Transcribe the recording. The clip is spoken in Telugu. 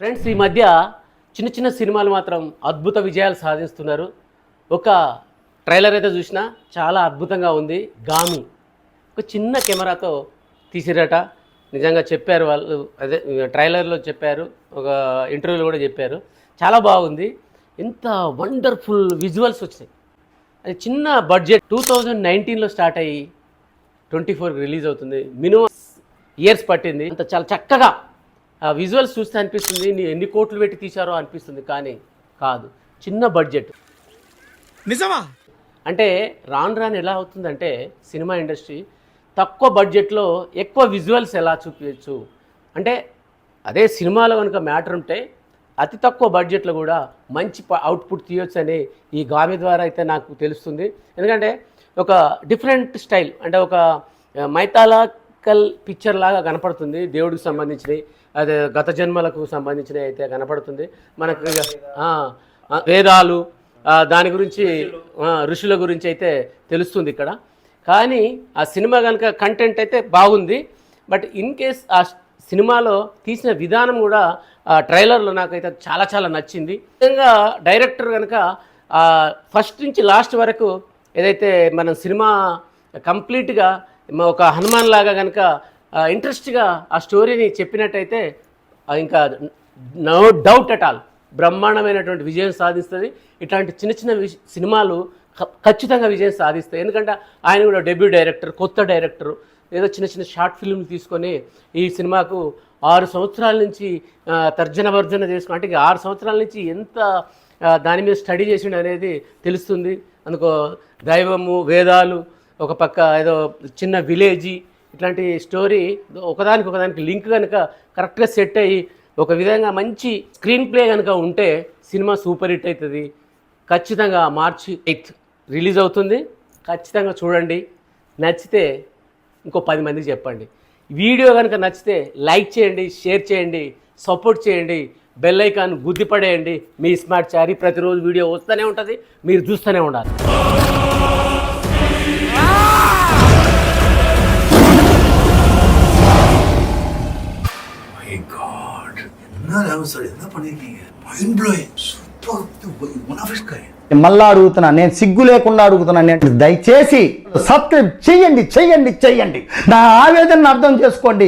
ఫ్రెండ్స్ ఈ మధ్య చిన్న చిన్న సినిమాలు మాత్రం అద్భుత విజయాలు సాధిస్తున్నారు. ఒక ట్రైలర్ అయితే చూసినా చాలా అద్భుతంగా ఉంది. గామి ఒక చిన్న కెమెరాతో తీసిరట. నిజంగా చెప్పారు వాళ్ళు అదే ట్రైలర్లో చెప్పారు ఒక ఇంటర్వ్యూలో కూడా చెప్పారు. చాలా బాగుంది. ఎంత వండర్ఫుల్ విజువల్స్ వచ్చినాయి. అది చిన్న బడ్జెట్ టూ థౌజండ్ నైన్టీన్లో స్టార్ట్ అయ్యి ట్వంటీ ఫోర్కి రిలీజ్ అవుతుంది. మినిమం ఇయర్స్ పట్టింది. అంత చాలా చక్కగా విజువల్స్ చూస్తే అనిపిస్తుంది ఎన్ని కోట్లు పెట్టి తీశారో అనిపిస్తుంది కానీ కాదు. చిన్న బడ్జెట్. నిజమా? అంటే రాను రాను ఎలా అవుతుందంటే సినిమా ఇండస్ట్రీ తక్కువ బడ్జెట్లో ఎక్కువ విజువల్స్ ఎలా చూపించచ్చు? అంటే అదే సినిమాలో కనుక మ్యాటర్ ఉంటే అతి తక్కువ బడ్జెట్లో కూడా మంచి అవుట్పుట్ తీయొచ్చు అని ఈ గామి ద్వారా అయితే నాకు తెలుస్తుంది. ఎందుకంటే ఒక డిఫరెంట్ స్టైల్ అంటే ఒక మైథాలకల్ పిక్చర్ లాగా కనపడుతుంది దేవుడికి సంబంధించినవి అదే గత జన్మలకు సంబంధించినవి అయితే కనపడుతుంది. మనకు వేదాలు దాని గురించి ఋషుల గురించి అయితే తెలుస్తుంది ఇక్కడ. కానీ ఆ సినిమా కనుక కంటెంట్ అయితే బాగుంది. బట్ ఇన్ కేస్ ఆ సినిమాలో తీసిన విధానం కూడా ఆ ట్రైలర్లో నాకైతే చాలా చాలా నచ్చింది. నిజంగా డైరెక్టర్ కనుక ఫస్ట్ నుంచి లాస్ట్ వరకు ఏదైతే మనం సినిమా కంప్లీట్గా ఒక హనుమాన్ లాగా కనుక ఇంట్రెస్ట్గా ఆ స్టోరీని చెప్పినట్టయితే ఇంకా నో డౌట్ అట్ ఆల్ బ్రహ్మాండమైనటువంటి విజయం సాధిస్తుంది. ఇట్లాంటి చిన్న చిన్న సినిమాలు ఖచ్చితంగా విజయం సాధిస్తాయి. ఎందుకంటే ఆయన కూడా డెబ్యూ డైరెక్టర్ కొత్త డైరెక్టర్ ఏదో చిన్న చిన్న షార్ట్ ఫిల్మ్లు తీసుకొని ఈ సినిమాకు ఆరు సంవత్సరాల నుంచి తర్జన భర్జన చేసుకుని అంటే ఆరు సంవత్సరాల నుంచి ఎంత దాని మీద స్టడీ చేసిండు అనేది తెలుస్తుంది. అందుకో దైవము వేదాలు ఒక పక్క ఏదో చిన్న విలేజీ ఇట్లాంటి స్టోరీ ఒకదానికి ఒకదానికి లింక్ కనుక కరెక్ట్గా సెట్ అయ్యి ఒక విధంగా మంచి స్క్రీన్ ప్లే కనుక ఉంటే సినిమా సూపర్ హిట్ అవుతుంది ఖచ్చితంగా మార్చి ఎయిత్ రిలీజ్ అవుతుంది. ఖచ్చితంగా చూడండి. నచ్చితే ఇంకో పది మందికి చెప్పండి. వీడియో కనుక నచ్చితే లైక్ చేయండి షేర్ చేయండి సపోర్ట్ చేయండి బెల్ ఐకాన్ గుద్దిపడేయండి మీ స్మార్ట్ చారీ ప్రతిరోజు వీడియో వస్తూనే ఉంటుంది. మీరు చూస్తూనే ఉండాలి. మళ్ళా అడుగుతున్నా నేను సిగ్గు లేకుండా అడుగుతున్నా నేను దయచేసి సబ్స్క్రైబ్ చెయ్యండి చెయ్యండి చెయ్యండి నా ఆవేదనను అర్థం చేసుకోండి.